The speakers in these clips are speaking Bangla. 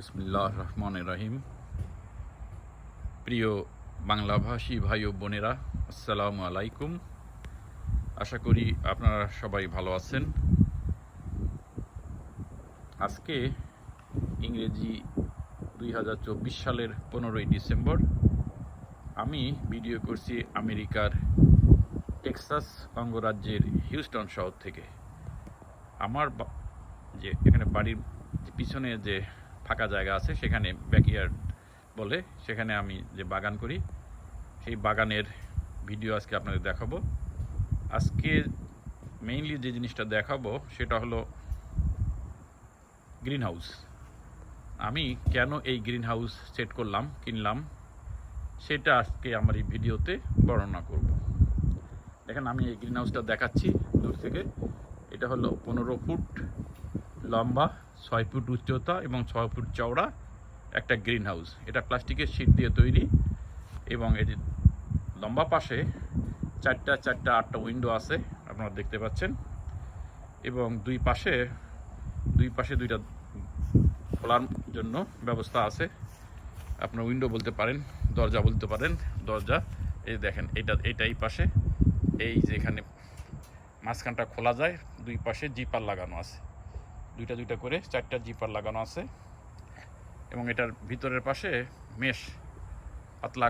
বিসমিল্লাহ রহমান রহিম প্রিয় বাংলাভাষী ভাই ও বোনেরা, আসসালামু আলাইকুম। আশা করি আপনারা সবাই ভালো আছেন। আজকে ইংরেজি দুই হাজার চব্বিশ সালের পনেরোই ডিসেম্বর। আমি ভিডিও করছি আমেরিকার টেক্সাস অঙ্গরাজ্যের হিউস্টন শহর থেকে। আমার যে এখানে বাড়ির পিছনে যে ফাঁকা জায়গা আছে, সেখানে ব্যাকইয়ার্ড বলে, সেখানে আমি যে বাগান করি, সেই বাগানের ভিডিও আজকে আপনাদের দেখাবো। আজকে মেইনলি যে জিনিসটা দেখাবো, সেটা হলো গ্রিন হাউস আমি কেন এই গ্রিন হাউস সেট করলাম, কিনলাম, সেটা আজকে আমার এই ভিডিওতে বর্ণনা করব। দেখেন, আমি এই গ্রিন হাউসটা দেখাচ্ছি দূর থেকে। এটা হলো পনেরো ফুট লম্বা। ছয় ফুট উচ্চতা এবং ছয় ফুট চওড়া একটা গ্রিন হাউস এটা প্লাস্টিকের শীট দিয়ে তৈরি এবং এর লম্বা পাশে চারটা চারটা, আটটা উইন্ডো আছে, আপনারা দেখতে পাচ্ছেন। এবং দুই পাশে দুই পাশে দুইটা খোলার জন্য ব্যবস্থা আছে। আপনার উইন্ডো বলতে পারেন, দরজা বলতে পারেন, দরজা, এই দেখেন, এটা এটা এই পাশে। এই যে এখানে মাঝখানটা খোলা যায়, দুই পাশে জিপার লাগানো আছে। দুইটা দুইটা করে চারটা জিপার লাগানো আছে। এবং এটার ভিতরের পাশে মেশ, পাতলা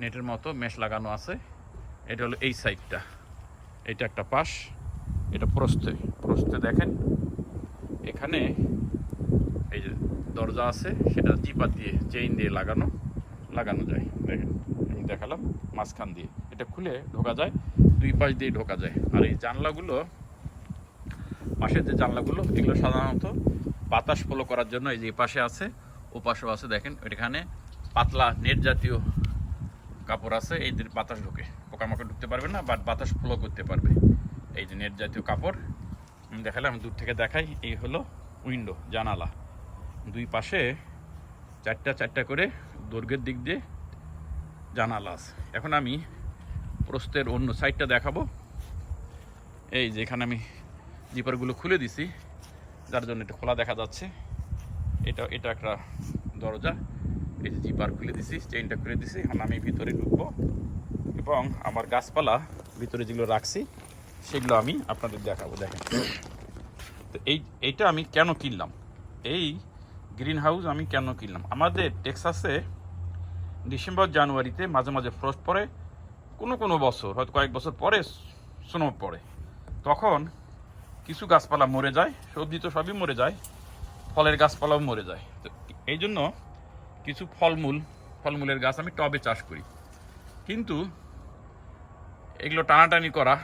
নেটের মতো মেশ লাগানো আছে। এটা হলো এই সাইডটা। এটা একটা পাশ, এটা প্রস্থে। প্রস্থে দেখেন, এখানে এই যে দরজা আছে, সেটা জিপার দিয়ে, চেইন দিয়ে লাগানো লাগানো যায়। দেখেন, আমি দেখালাম মাঝখান দিয়ে। এটা খুলে ঢোকা যায়, দুই পাশ দিয়ে ঢোকা যায়। আর এই জানলাগুলো পাশের যে জানলাগুলো, এগুলো সাধারণত বাতাস ফলো করার জন্য এই যে পাশে আছে, ও পাশেও আছে, দেখেন এখানে পাতলা নেট জাতীয় কাপড় আছে, এই বাতাস ঢোকে। পোকামাকড় ঢুকতে পারবে না বাট বাতাস ফলো করতে পারবে। এই যে নেট জাতীয় কাপড়, আমি দেখালাম দূর থেকে দেখাই, এই হলো উইন্ডো জানালা। দুই পাশে চারটা চারটা করে দৈর্ঘ্যের দিক দিয়ে জানালা আছে। এখন আমি প্রস্তের অন্য সাইডটা দেখাবো। এই যে এখানে আমি জিপারগুলো খুলে দিছি, যার জন্য এটা খোলা দেখা যাচ্ছে। এটা এটা একটা দরজা, এই যে জিপার খুলে দিছি, চেইনটা খুলে দিছি, এখন আমি ভিতরে ঢুকবো এবং আমার গাছপালা ভিতরে যেগুলো রাখছি, সেগুলো আমি আপনাদের দেখাবো, দেখেন। তো এই, এইটা আমি কেন কিনলাম? এই গ্রিন হাউস আমি কেন কিনলাম? আমাদের টেক্সাসে ডিসেম্বর, জানুয়ারিতে মাঝে মাঝে ফ্রস্ট পড়ে, কোনো কোনো বছর, হয়তো কয়েক বছর পরে স্নো পড়ে। তখন কিছু গাছপালা মরে যায়, সবজি তো সবই মরে যায়, ফলের গাছপালাও মরে যায়। তো এই জন্য কিছু ফলমূল, ফলমূলের গাছ আমি টবে চাষ করি। কিন্তু এগুলো টানাটানি করা,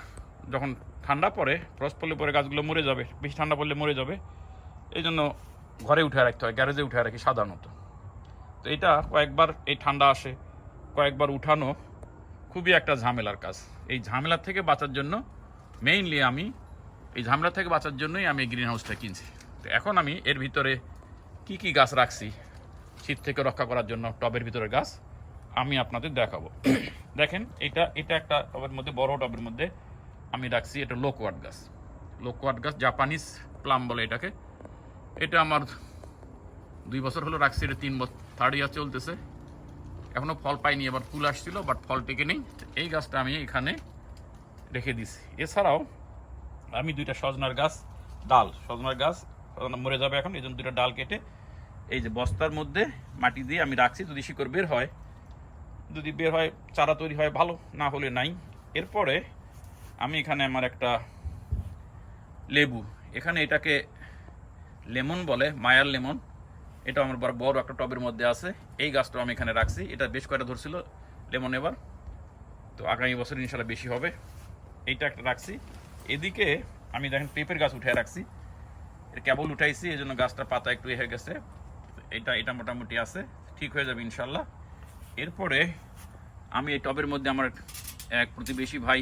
যখন ঠান্ডা পড়ে ফ্রস্ট পড়লে পরে গাছগুলো মরে যাবে, বেশি ঠান্ডা পড়লে মরে যাবে, এই জন্য ঘরে উঠে রাখতে হয়, গ্যারেজে উঠে রাখি সাধারণত। তো এটা কয়েকবার এই ঠান্ডা আসে, কয়েকবার উঠানো খুবই একটা ঝামেলার কাজ। এই ঝামেলার থেকে বাঁচার জন্য মেইনলি আমি এই ঝামেলা থেকে বাঁচার জন্যই আমি গ্রিন হাউসটা কিনছি। তো এখন আমি এর ভিতরে কি কি গাছ রাখছি, শীত থেকে রক্ষা করার জন্য টবের ভিতরে গাছ আমি আপনাদের দেখাবো। দেখেন, এটা এটা একটা টবের মধ্যে, বড় টবের মধ্যে আমি রাখছি, এটা লোকওয়াট গাছ। লোকওয়াট গাছ জাপানিজ প্লাম বলে এটাকে। এটা আমার দুই বছর হলো রাখছি, এটা তিন বছর থার্ড ইয়ার চলতেছে। এখনও ফল পাইনি, এবার ফুল আসছিল বাট ফল টেকে নেই। এই গাছটা আমি এখানে রেখে দিছি। এছাড়াও আমি দুইটা সজনার গাছ, ডাল, সজনার গাছ, সজনা মরে যাবে এখন, এই জন্য দুইটা ডাল কেটে এই যে বস্তার মধ্যে মাটি দিয়ে আমি রাখছি, যদি শিকড় বের হয়, যদি বের হয়, চারা তৈরি হয় ভালো, না হলে নাই। এরপরে আমি এখানে আমার একটা লেবু, এখানে এটাকে লেমন বলে, মায়ার লেমন। এটা আমার বড় একটা টবের মধ্যে আছে। এই গাছটা আমি এখানে রাখছি। এটা বেশ কয়টা ধরছিল? লেমন এবার। তো আগামী বছর ইনশাল্লাহ বেশি হবে। এইটা একটা রাখছি। এদিকে আমি দেখেন পেঁপের গাছ উঠে রাখছি। এটা কেবল উঠাইছি এই জন্য গাছটার পাতা একটু হয়ে গেছে। এটা এটা মোটামুটি আছে, ঠিক হয়ে যাবে ইনশাল্লাহ। এরপরে আমি এই টবের মধ্যে আমার এক প্রতিবেশী ভাই,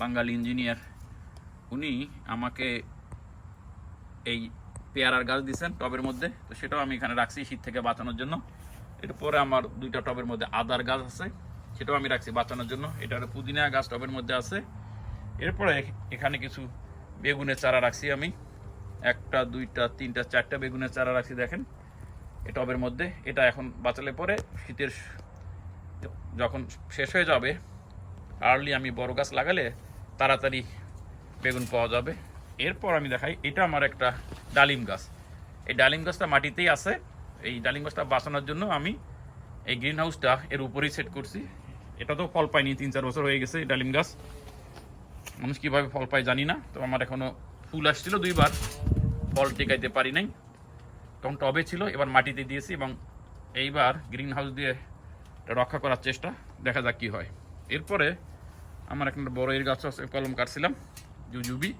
বাঙালি ইঞ্জিনিয়ার, উনি আমাকে এই পেয়ারার গাছ দিয়েছেন টবের মধ্যে। তো সেটাও আমি এখানে রাখছি শীত থেকে বাঁচানোর জন্য। এরপরে আমার দুইটা টবের মধ্যে আদার গাছ আছে, সেটাও আমি রাখছি বাঁচানোর জন্য। এটা পুদিনা গাছ টবের মধ্যে আছে। এরপরে এখানে কিছু বেগুনের চারা রাখছি আমি। একটা, দুইটা, তিনটা, চারটা বেগুনের চারা রাখছি দেখেন। এই টবের মধ্যে। এটা এখন বাঁচালে পরে শীতের যখন শেষ হয়ে যাবে আর্লি আমি বড় গাছ লাগালে তাড়াতাড়ি বেগুন পাওয়া যাবে। এরপর আমি দেখাই, এটা আমার একটা ডালিম গাছ। এই ডালিম গাছটা মাটিতেই আছে। এই ডালিম গাছটা বাঁচানোর জন্য আমি এই গ্রিন হাউসটা এর উপরেই সেট করছি। এটা তো ফল পাইনি, তিন চার বছর হয়ে গেছে এই ডালিম গাছ। মানুষ কীভাবে ফল পায় জানি না, তো আমার এখনও ফুল আসছিল দুইবার। ফল টেকাইতে পারি নাই। তখন টবে ছিল, এবার মাটিতে দিয়েছি এবং এইবার গ্রিন হাউস দিয়ে রক্ষা করার চেষ্টা, দেখা যাক কী হয়। এরপরে আমার একটা বড় এর গাছ আছে, কলম কাটছিলাম, জুজুবি।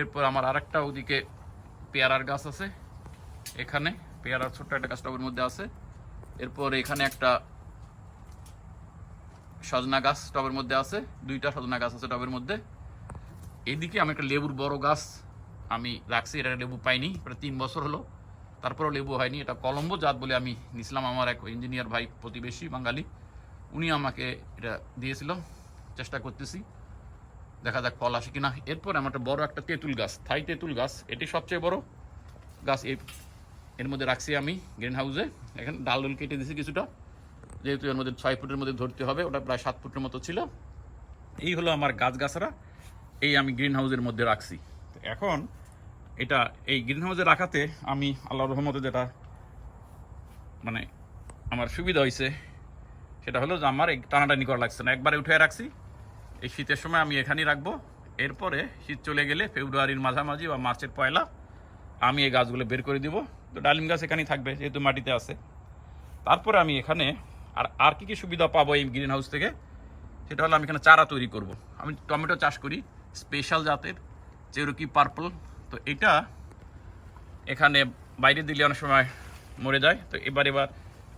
এরপর আমার আরেকটা ওদিকে পেয়ারার গাছ আছে, এখানে। পেয়ারার ছোট্ট একটা গাছটা টবের মধ্যে আছে। এরপর এখানে একটা সজনা গাছ টবের মধ্যে আছে, দুইটা সজনা গাছ আছে টবের মধ্যে। এদিকে আমি একটা লেবুর বড় গাছ আমি রাখছি, এটা লেবু পাইনি, প্রায় তিন বছর হলো। তারপরেও লেবু হয়নি, এটা কলম্বো জাত বলে আমি নিছিলাম, আমার এক ইঞ্জিনিয়ার ভাই প্রতিবেশী বাঙালি, উনি আমাকে এটা দিয়েছিল, চেষ্টা করতেছি। দেখা যাক ফল আসে কিনা। এরপর আমার একটা বড় একটা তেঁতুল গাছ, থাই তেঁতুল গাছ, এটি সবচেয়ে বড় গাছ। এর মধ্যে রাখছি আমি গ্রিন হাউসে এখানে ডাল ডুল কেটে দিয়েছি কিছুটা। যেহেতু এর মধ্যে ছয় ফুটের মধ্যে ধরতে হবে, ওটা প্রায় সাত ফুটের মতো ছিল। এই হলো আমার গাছ গাছরা এই আমি গ্রিন হাউসের মধ্যে রাখছি। এখন এটা, এই গ্রিন হাউসে রাখাতে আমি আল্লাহ রহমতে যেটা মানে আমার সুবিধা হয়েছে সেটা হলো যে আমার এই টানাটানি করা লাগছে না। একবারে উঠে রাখছি, এই শীতের সময় আমি এখানেই রাখব। এরপরে শীত চলে গেলে ফেব্রুয়ারির মাঝামাঝি বা মার্চের পয়লা আমি এই গাছগুলো বের করে দিব। তো ডালিম গাছ এখানেই থাকবে, যেহেতু মাটিতে আছে। তারপরে আমি এখানে আর আর কি কি সুবিধা পাবো এই গ্রিন হাউস থেকে? সেটা হলো আমি এখানে চারা তৈরি করব। আমি টমেটো চাষ করি স্পেশাল জাতের চেরুকি পার্পল তো এটা এখানে বাইরে দিলে অনেক সময় মরে যায়। তো এবার এবার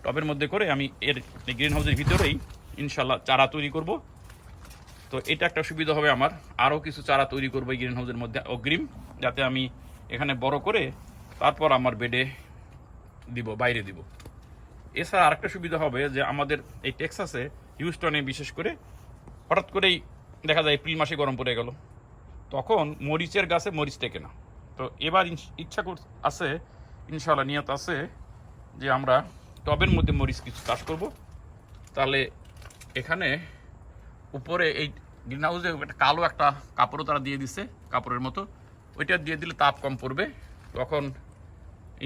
টবের মধ্যে করে আমি এর গ্রিন হাউসের ভিতরেই ইনশাল্লাহ চারা তৈরি করব। তো এটা একটা সুবিধা হবে আমার। আরও কিছু চারা তৈরি করব এই গ্রিন হাউসের মধ্যে অগ্রিম, যাতে আমি এখানে বড় করে তারপর আমার বেডে দিব, বাইরে দিব। এছাড়া আরেকটা সুবিধা হবে যে আমাদের এই টেক্সাসে, হিউস্টনে বিশেষ করে, হঠাৎ করেই দেখা যায় এপ্রিল মাসে গরম পড়ে গেল। তখন মরিচের গাছে মরিচ টেকে না। তো এবার ইচ্ছা কর আছে ইনশাল্লাহ নিয়ত আছে, যে আমরা টবের মধ্যে মরিচ কিছু চাষ করব। তাহলে এখানে উপরে এই গ্রিন হাউসে একটা কালো একটা কাপড়ও তারা দিয়ে দিচ্ছে কাপড়ের মতো। ওইটা দিয়ে দিলে তাপ কম পড়বে। তখন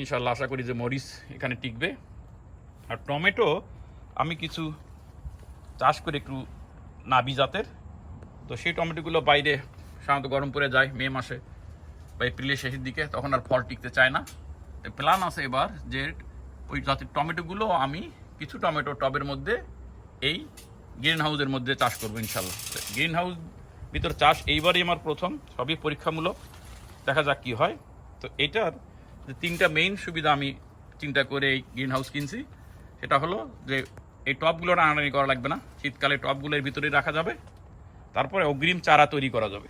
ইনশাল্লাহ আশা করি যে মরিচ এখানে টিকবে। আর টমেটো আমি কিছু চাষ করি একটু নাবি জাতের। তো সেই টমেটোগুলো বাইরে সাধারণত গরম পড়ে যায় মে মাসে বা এপ্রিলের শেষের দিকে, তখন আর ফল টিকতে চায় না। তো প্ল্যান আছে এবার যে ওই জাতের টমেটোগুলো আমি কিছু টমেটো টবের মধ্যে, এই গ্রিন হাউসের মধ্যে চাষ করব ইনশাল্লাহ। গ্রিন হাউস ভিতর চাষ এইবারই আমার প্রথম, সবই পরীক্ষামূলক। দেখা যাক কি হয়। তো এটার তিনটা মেইন সুবিধা আমি চিন্তা করে এই গ্রিন হাউস কিনছি। সেটা হলো যে এই টপগুলো আনানি করা লাগবে না। শীতকালে টপগুলো ভিতরে রাখা যাবে। তারপরে অগ্রিম চারা তৈরি করা যাবে।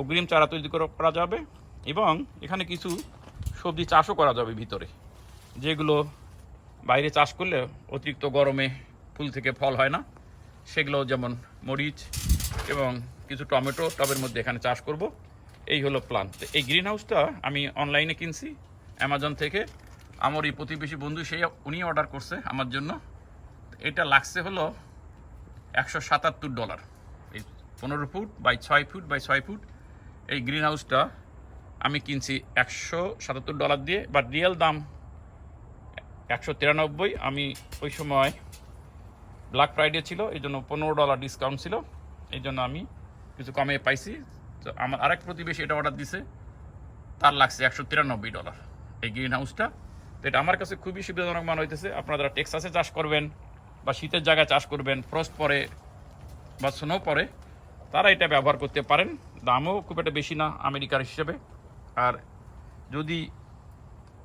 অগ্রিম চারা তৈরি করা যাবে এবং এখানে কিছু সবজি চাষও করা যাবে ভিতরে। যেগুলো বাইরে চাষ করলে অতিরিক্ত গরমে ফুল থেকে ফল হয় না। সেগুলো যেমন মরিচ এবং কিছু টমেটো টবের মধ্যে এখানে চাষ করব। এই হলো প্ল্যান এই গ্রিন হাউসটা আমি অনলাইনে কিনছি অ্যামাজন থেকে। আমার এই প্রতিবেশী বন্ধু সেই উনি অর্ডার করছে আমার জন্য। এটা লাগছে হলো একশো সাতাত্তর ডলার এই পনেরো ফুট বাই ছয় ফুট বাই ছয় ফুট, এই গ্রিন হাউসটা আমি কিনছি একশো সাতাত্তর ডলার দিয়ে বা রিয়েল দাম একশো তিরানব্বই। আমি ওই সময় ব্ল্যাক ফ্রাইডে ছিল, এই জন্য পনেরো ডলার ডিসকাউন্ট ছিল। এই জন্য আমি কিছু কমে পাইছি। তো আমার আরেক প্রতিবেশী এটা অর্ডার দিছে, তার লাগছে একশো তিরানব্বই ডলার এই গ্রিন হাউসটা তো এটা আমার কাছে খুবই সুবিধাজনক মনে হইতেছে। আপনারা যারা টেক্সাসে চাষ করবেন বা শীতের জায়গায় চাষ করবেন ফ্রস্ট পরে বা স্নো পরে, তারা এটা ব্যবহার করতে পারেন। দামও খুব একটা বেশি না আমেরিকার হিসেবে। আর যদি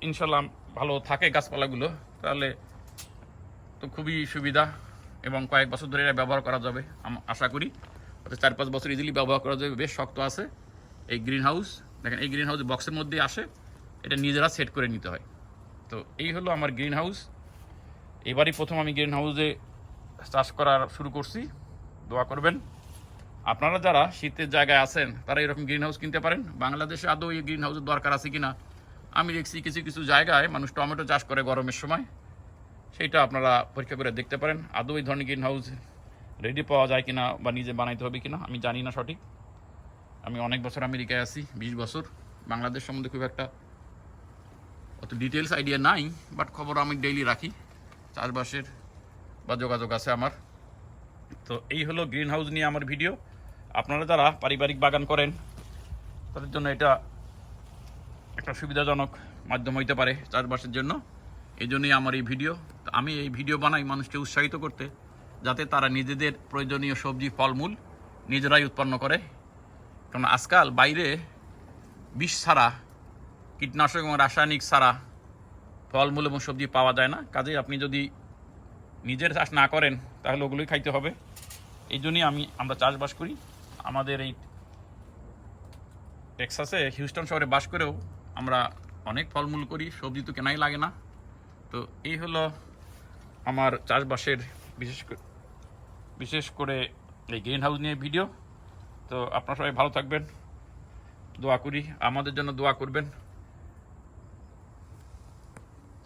ইনশাল্লাহ ভালো থাকে গাছপালাগুলো, তাহলে তো খুবই সুবিধা এবং কয়েক বছর ধরে এটা ব্যবহার করা যাবে আশা করি। অর্থাৎ চার পাঁচ বছর ইজিলি ব্যবহার করা যাবে, বেশ শক্ত আছে। এই গ্রিন হাউস দেখেন এই গ্রিন হাউস বক্সের মধ্যে আসে, এটা নিজেরা সেট করে নিতে হয়। তো এই হলো আমার গ্রিন হাউস এবারই প্রথম আমি গ্রিন হাউসে চাষ করা শুরু করছি। দোয়া করবেন। আপনারা যারা শীতের জায়গায় আছেন, তারা এরকম গ্রিন হাউস কিনতে পারেন। বাংলাদেশে আদৌ এই গ্রিন হাউসের দরকার আছে কিনা? আমি দেখছি কিছু কিছু জায়গায় মানুষ টমেটো চাষ করে গরমের সময়। সেইটা আপনারা পরীক্ষা করে দেখতে পারেন। আদৌ এই ধরনের গ্রিন হাউস রেডি পাওয়া যায় কিনা বা নিজে বানাইতে হবে কিনা, আমি জানি না সঠিক। আমি অনেক বছর আমেরিকায় আছি, বিশ বছর। বাংলাদেশ সম্বন্ধে খুব একটা অত ডিটেলস আইডিয়া নাই বাট খবর আমি ডেইলি রাখি। চাষবাসের বা যোগাযোগ আছে আমার। তো এই হলো গ্রিন হাউস নিয়ে আমার ভিডিও আপনারা যারা পারিবারিক বাগান করেন, তাদের জন্য এটা একটা সুবিধাজনক মাধ্যম হইতে পারে চাষবাসের জন্য। এই জন্যই আমার এই ভিডিও তো আমি এই ভিডিও বানাই মানুষকে উৎসাহিত করতে, যাতে তারা নিজেদের প্রয়োজনীয় সবজি, ফলমূল নিজেরাই উৎপন্ন করে। কারণ আজকাল বাইরে বিষ ছাড়া কীটনাশক এবং রাসায়নিক ছাড়া ফলমূল এবং সবজি পাওয়া যায় না। কাজেই আপনি যদি নিজের চাষ না করেন, তাহলে ওগুলোই খাইতে হবে। এই জন্যই আমি, আমরা চাষবাস করি। আমাদের এই টেক্সাসে, হিউস্টন শহরে বাস করেও আমরা অনেক ফলমূল করি, সবজি তো কেনাই লাগে না। তো এই হলো আমার চাষবাসের বিশেষ বিশেষ করে এই গ্রিন হাউস নিয়ে ভিডিও। তো আপনারা সবাই ভালো থাকবেন, দোয়া করি। আমাদের জন্য দোয়া করবেন।